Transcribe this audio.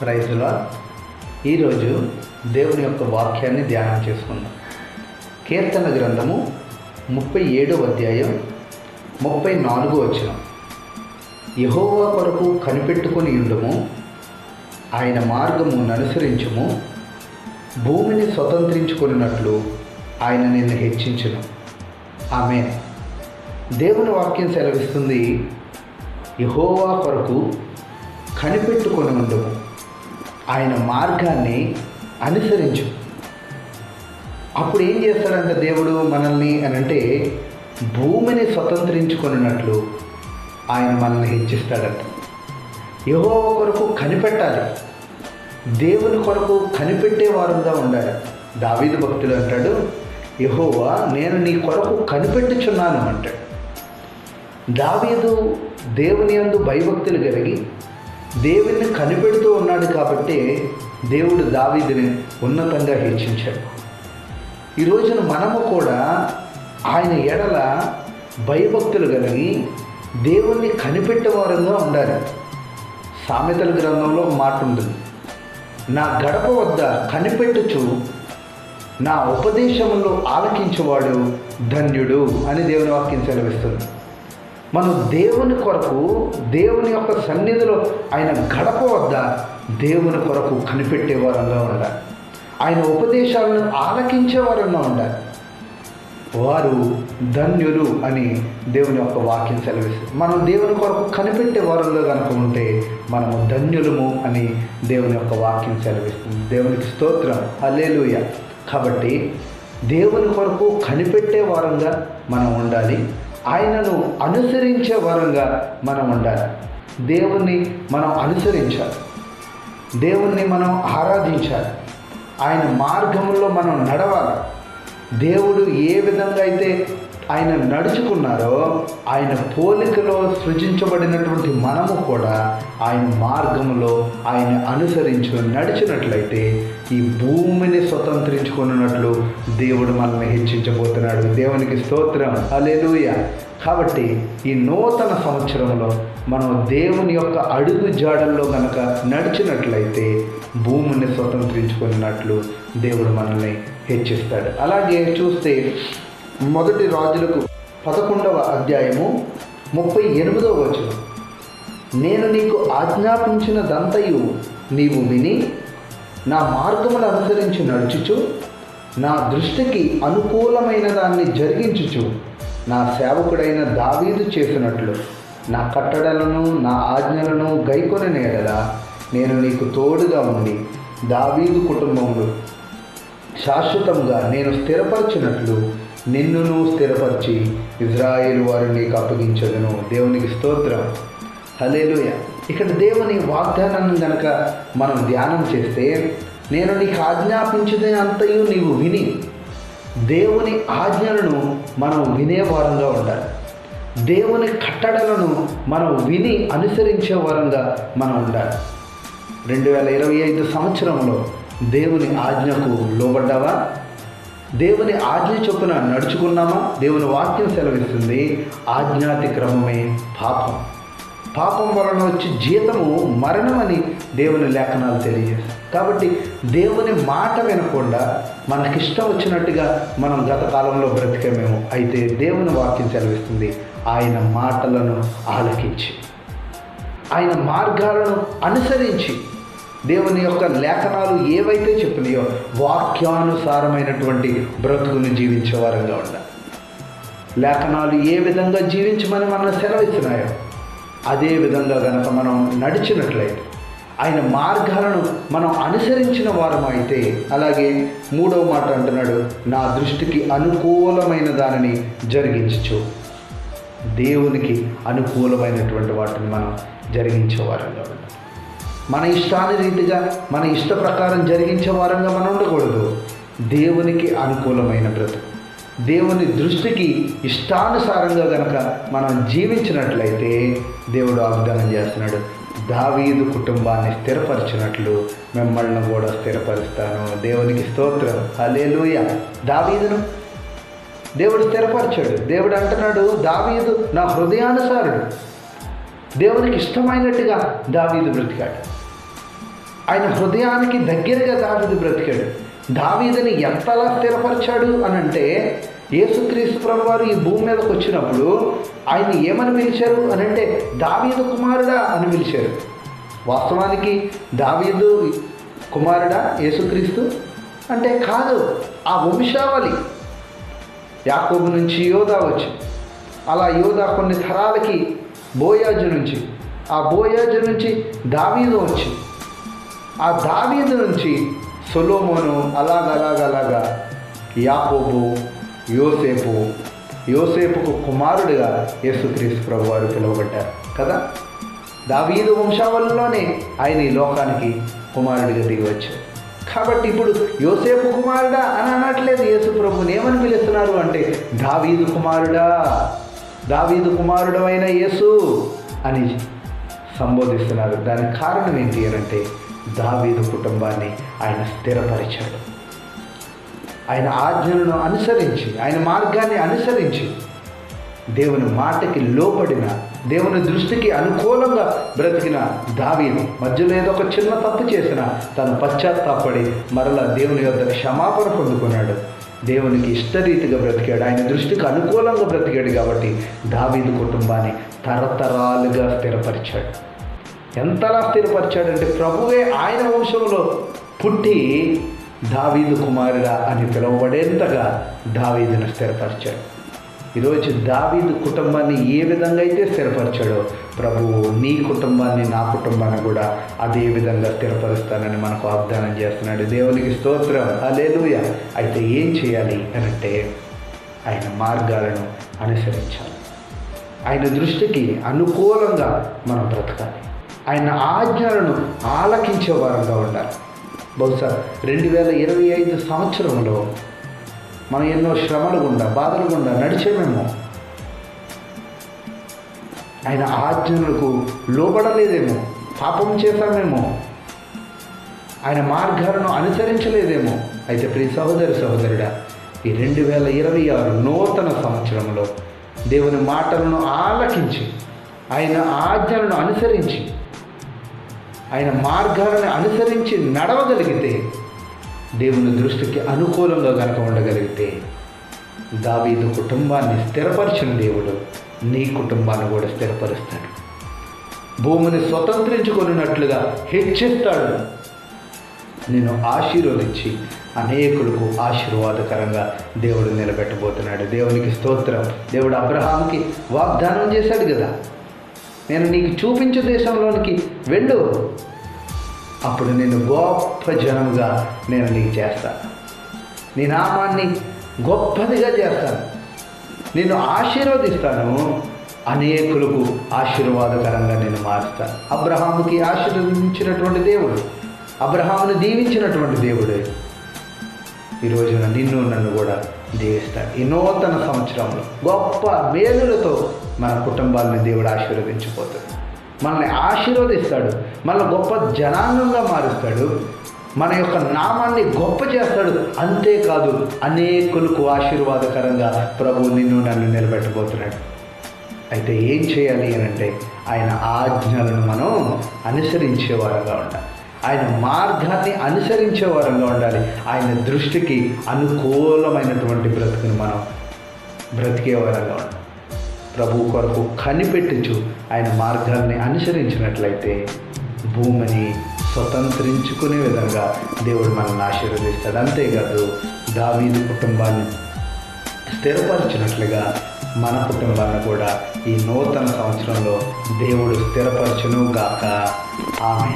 ప్రైజ్లో ఈరోజు దేవుని యొక్క వాక్యాన్ని ధ్యానం చేసుకుందాం. కీర్తన గ్రంథము ముప్పై ఏడో అధ్యాయం ముప్పై నాలుగు వచ్చిన యహోవా కొరకు కనిపెట్టుకొని ఉండము ఆయన మార్గము అనుసరించము భూమిని స్వతంత్రించుకున్నట్లు ఆయన నిన్ను హెచ్చించను. ఆమె దేవుని వాక్యం సెలవిస్తుంది యహోవా కొరకు కనిపెట్టుకొని ఉండము. ఆయన మార్గాన్ని అనుసరించు. అప్పుడు ఏం చేస్తాడంటే దేవుడు మనల్ని అని అంటే భూమిని స్వతంత్రించుకున్నట్లు ఆయన మనల్ని హెచ్చిస్తాడంట. యహో కొరకు కనిపెట్టాలి. దేవుని కొరకు కనిపెట్టే వారుగా ఉండాలి. దావీదు భక్తులు అంటాడు యహోవా నేను నీ కొరకు కనిపెట్టుచున్నాను అంటాడు. దావీదు దేవుని యందు భయభక్తులు కలిగి దేవుణ్ణి కనిపెడుతూ ఉన్నాడు కాబట్టి దేవుడు దావీదిని ఉన్నతంగా హెచ్చించాడు. ఈ రోజున మనము కూడా ఆయన ఎడల భయభక్తులు కలిగి దేవుణ్ణి కనిపెట్టేవారంగా ఉండాలి. సామెతల గ్రంథంలో మాట ఉంటుంది నా గడప వద్ద కనిపెట్టుచు నా ఉపదేశంలో ఆలకించేవాడు ధన్యుడు అని దేవుని వాక్యం సెలవిస్తుంది. మనం దేవుని కొరకు దేవుని యొక్క సన్నిధిలో ఆయన గడప వద్ద దేవుని కొరకు కనిపెట్టే వారంగా ఉండాలి. ఆయన ఉపదేశాలను ఆలకించేవారంగా ఉండాలి. వారు ధన్యులు అని దేవుని యొక్క వాక్యం సెలవిస్తుంది. మనం దేవుని కొరకు కనిపెట్టే వారంలో కనుక ఉంటే మనము ధన్యులము అని దేవుని యొక్క వాక్యం సెలవిస్తుంది. దేవునికి స్తోత్రం. అల్లేలుయ కాబట్టి దేవుని కొరకు కనిపెట్టే వారంగా మనం ఉండాలి. ఆయనను అనుసరించే వారంగా మనం ఉండాలి. దేవుణ్ణి మనం అనుసరించాలి. దేవుణ్ణి మనం ఆరాధించాలి. ఆయన మార్గంలో మనం నడవాలి. దేవుడు ఏ విధంగా అయితే ఆయన నడుచుకున్నారో ఆయన పోలికలో సృజించబడినటువంటి మనము కూడా ఆయన మార్గంలో ఆయన అనుసరించి నడిచినట్లయితే ఈ భూమిని స్వతంత్రించుకున్నట్లు దేవుడు మనల్ని హెచ్చించబోతున్నాడు. దేవునికి స్తోత్రం. అలెలుయ కాబట్టి ఈ నూతన సంవత్సరంలో మనం దేవుని యొక్క అడుగు జాడల్లో కనుక నడిచినట్లయితే భూమిని స్వతంత్రించుకున్నట్లు దేవుడు మనల్ని హెచ్చిస్తాడు. అలాగే చూస్తే మొదటి రాజులకు పదకొండవ అధ్యాయము ముప్పై ఎనిమిదవ వచనం. నేను నీకు ఆజ్ఞాపించినదంతయు నీవు విని నా మార్గములు అనుసరించి నడుచుచు నా దృష్టికి అనుకూలమైన దాన్ని జరిగించుచు నా సేవకుడైన దావీదు చేసినట్లు నా కట్టడలను నా ఆజ్ఞలను గైకొని నేడలా నేను నీకు తోడుగా ఉండి దావీదు కుటుంబంలో శాశ్వతంగా నేను స్థిరపరచినట్లు నిన్నును స్థిరపరిచి ఇజ్రాయేల్ వారిని నీకు అప్పగించదును. దేవునికి స్తోత్రం. హలేలుయా ఇక్కడ దేవుని వాగ్దానాన్ని గనక మనం ధ్యానం చేస్తే నేను నీకు ఆజ్ఞాపించదే అంతయు నీవు విని దేవుని ఆజ్ఞలను మనం వినేవారంగా ఉండాలి. దేవుని కట్టడలను మనం విని అనుసరించే వారంగా మనం ఉండాలి. రెండు వేల ఇరవై ఐదు సంవత్సరంలో దేవుని ఆజ్ఞకు లోబడ్డావా? దేవుని ఆజ్ఞ చొప్పున నడుచుకున్నామా? దేవుని వాక్యం సెలవిస్తుంది ఆజ్ఞాతిక్రమమే పాపం. పాపం వలన వచ్చి జీతము మరణమని దేవుని లేఖనాలు తెలియజేస్తాయి. కాబట్టి దేవుని మాట వినకుండా మనకిష్టం వచ్చినట్టుగా మనం గత కాలంలో బ్రతికేమేమో అయితే దేవుని వాక్యం సెలవిస్తుంది. ఆయన మాటలను ఆలకించి ఆయన మార్గాలను అనుసరించి దేవుని యొక్క లేఖనాలు ఏవైతే చెప్పినాయో వాక్యానుసారమైనటువంటి బ్రతుకుని జీవించే వారంగా ఉండాలి. లేఖనాలు ఏ విధంగా జీవించమని మనం సెలవిస్తున్నాయో అదే విధంగా కనుక మనం నడిచినట్లయితే ఆయన మార్గాలను మనం అనుసరించిన వారం అయితే అలాగే మూడవ మాట అంటున్నాడు నా దృష్టికి అనుకూలమైన దానిని జరిగించచ్చు దేవునికి అనుకూలమైనటువంటి వాటిని మనం జరిగించే వారంగా ఉండాలి. మన ఇష్టాన్ని రీతిగా మన ఇష్ట ప్రకారం జరిగించే వారంగా మనం ఉండకూడదు. దేవునికి అనుకూలమైన బ్రతుకు. దేవుని దృష్టికి ఇష్టానుసారంగా గనక మనం జీవించినట్లయితే దేవుడు వాగ్దానం చేస్తున్నాడు. దావీదు కుటుంబాన్ని స్థిరపరిచినట్లు మిమ్మల్ని కూడా స్థిరపరుస్తాను. దేవునికి స్తోత్రం. అలేలుయ దావీదును దేవుడు స్థిరపరిచాడు. దేవుడు అంటున్నాడు దావీదు నా హృదయానుసారుడు. దేవునికి ఇష్టమైనట్టుగా దావీదు బ్రతికాడు. ఆయన హృదయానికి దగ్గరగా దావీదు బ్రతికాడు. దావీదని ఎంతలా స్థిరపరిచాడు అని అంటే యేసుక్రీస్తు ప్రభు వారు ఈ భూమి మీదకి వచ్చినప్పుడు ఆయన ఏమని పిలిచారు అని అంటే దావీదు కుమారుడా అని పిలిచారు. వాస్తవానికి దావీదు కుమారుడా యేసుక్రీస్తు అంటే కాదు ఆ వంశావళి. యాకోబు నుంచి యోధా వచ్చి అలా యోధా కొన్ని తరాలకి బోయాజు నుంచి ఆ బోయాజు నుంచి దావీదు వచ్చి ఆ దావీదు నుంచి సొలోమోను అలాగలాగలాగా యాకోబు యోసేపు యోసేపుకు కుమారుడిగా యేసుక్రీస్తు ప్రభు వారు పిలువబడ్డారు కదా? దావీదు వంశావళిలోనే ఆయన ఈ లోకానికి కుమారుడిగా దిగి వచ్చారు కాబట్టి ఇప్పుడు యోసేపు కుమారుడా అని అనట్లేదు యేసు ప్రభుని ఏమని పిలుస్తున్నారు అంటే దావీదు కుమారుడా దావీదు కుమారుడమైన యేసు అని సంబోధిస్తున్నారు. దానికి కారణం ఏంటి అంటే దావీదు కుటుంబాన్ని ఆయన స్థిరపరిచాడు. ఆయన ఆజ్ఞలను అనుసరించి ఆయన మార్గాన్ని అనుసరించి దేవుని మాటకి లోపడిన దేవుని దృష్టికి అనుకూలంగా బ్రతికిన దావీదు మధ్యలో ఏదో ఒక చిన్న తప్పు చేసిన తను పశ్చాత్తాపడి మరలా దేవుని యొక్క క్షమాపణ పొందుకున్నాడు. దేవునికి ఇష్టరీతిగా బ్రతికాడు ఆయన దృష్టికి అనుకూలంగా బ్రతికాడు కాబట్టి దావీదు కుటుంబాన్ని తరతరాలుగా స్థిరపరిచాడు. ఎంతలా స్థిరపరిచాడంటే ప్రభువే ఆయన వంశంలో పుట్టి దావీదు కుమారుడా అని పిలువబడేంతగా దావీదును స్థిరపరిచాడు. ఈరోజు దావీదు కుటుంబాన్ని ఏ విధంగా అయితే స్థిరపరిచాడో ప్రభువు నీ కుటుంబాన్ని నా కుటుంబాన్ని కూడా అదే విధంగా స్థిరపరుస్తానని మనకు వాగ్దానం చేస్తున్నాడు. దేవునికి స్తోత్రం. అలేలుయ అయితే ఏం చేయాలి అనంటే అంటే ఆయన మార్గాలను అనుసరించాలి. ఆయన దృష్టికి అనుకూలంగా మనం బ్రతకాలి. ఆయన ఆజ్ఞలను ఆలకించే వారంగా ఉండాలి. బహుశా రెండు వేల ఇరవై ఐదు సంవత్సరంలో మనం ఎన్నో శ్రమలు గుండా బాధలు గుండా నడిచేమేమో. ఆయన ఆజ్ఞలకు లోబడలేదేమో పాపం చేశామేమో. ఆయన మార్గాలను అనుసరించలేదేమో. అయితే ప్రియ సహోదరి సహోదరుడా ఈ రెండు వేల ఇరవై ఆరు నూతన సంవత్సరంలో దేవుని మాటలను ఆలకించి ఆయన ఆజ్ఞలను అనుసరించి ఆయన మార్గాలను అనుసరించి నడవగలిగితే దేవుని దృష్టికి అనుకూలంగా కనుక ఉండగలిగితే దావీదు కుటుంబాన్ని స్థిరపరిచిన దేవుడు నీ కుటుంబాన్ని కూడా స్థిరపరుస్తాడు. భూమిని స్వతంత్రించుకొనినట్లుగా హెచ్చిస్తాడు. నేను ఆశీర్వదించి అనేకులకు ఆశీర్వాదకరంగా దేవుడు నిలబెట్టబోతున్నాడు. దేవునికి స్తోత్రం. దేవుడు అబ్రహాంకి వాగ్దానం చేశాడు కదా. నేను నీకు చూపించే దేశంలోనికి వెళ్ళు. అప్పుడు నేను గొప్ప జనముగా నేను నీకు చేస్తాను నీ నామాన్ని గొప్పదిగా చేస్తాను నిన్ను ఆశీర్వదిస్తాను. అనేకులకు ఆశీర్వాదకరంగా నేను మారుస్తాను అబ్రహాముకి ఆశీర్వదించినటువంటి దేవుడు అబ్రహామును దీవించినటువంటి దేవుడు. ఈ రోజున నిన్ను నన్ను కూడా దీవిస్తాడు. ఈ నూతన సంవత్సరంలో గొప్ప మేలులతో మన కుటుంబాలని దేవుడు ఆశీర్వదించిపోతాడు. మనల్ని ఆశీర్వదిస్తాడు. మన గొప్ప జనాంగంగా మారుస్తాడు. మన యొక్క నామాన్ని గొప్ప చేస్తాడు. అంతేకాదు అనేకులకు ఆశీర్వాదకరంగా ప్రభు నిన్ను నన్ను నిలబెట్టబోతున్నాడు. అయితే ఏం చేయాలి అని అంటే ఆయన ఆజ్ఞలను మనం అనుసరించే వారంగా ఉండాలి. ఆయన మార్గాన్ని అనుసరించే వారంగా ఉండాలి. ఆయన దృష్టికి అనుకూలమైనటువంటి బ్రతుకును మనం బ్రతికే వారంగా ఉండాలి. ప్రభు కొరకు కనిపెట్టుచు ఆయన మార్గాల్ని అనుసరించినట్లయితే భూమిని స్వతంత్రించుకునే విధంగా దేవుడు మనల్ని ఆశీర్వదిస్తాడు. అంతేకాదు దావీదు కుటుంబాన్ని స్థిరపరిచినట్లుగా మన కుటుంబాన్ని కూడా ఈ నూతన సంవత్సరంలో దేవుడు స్థిరపరచును గాక ఆమె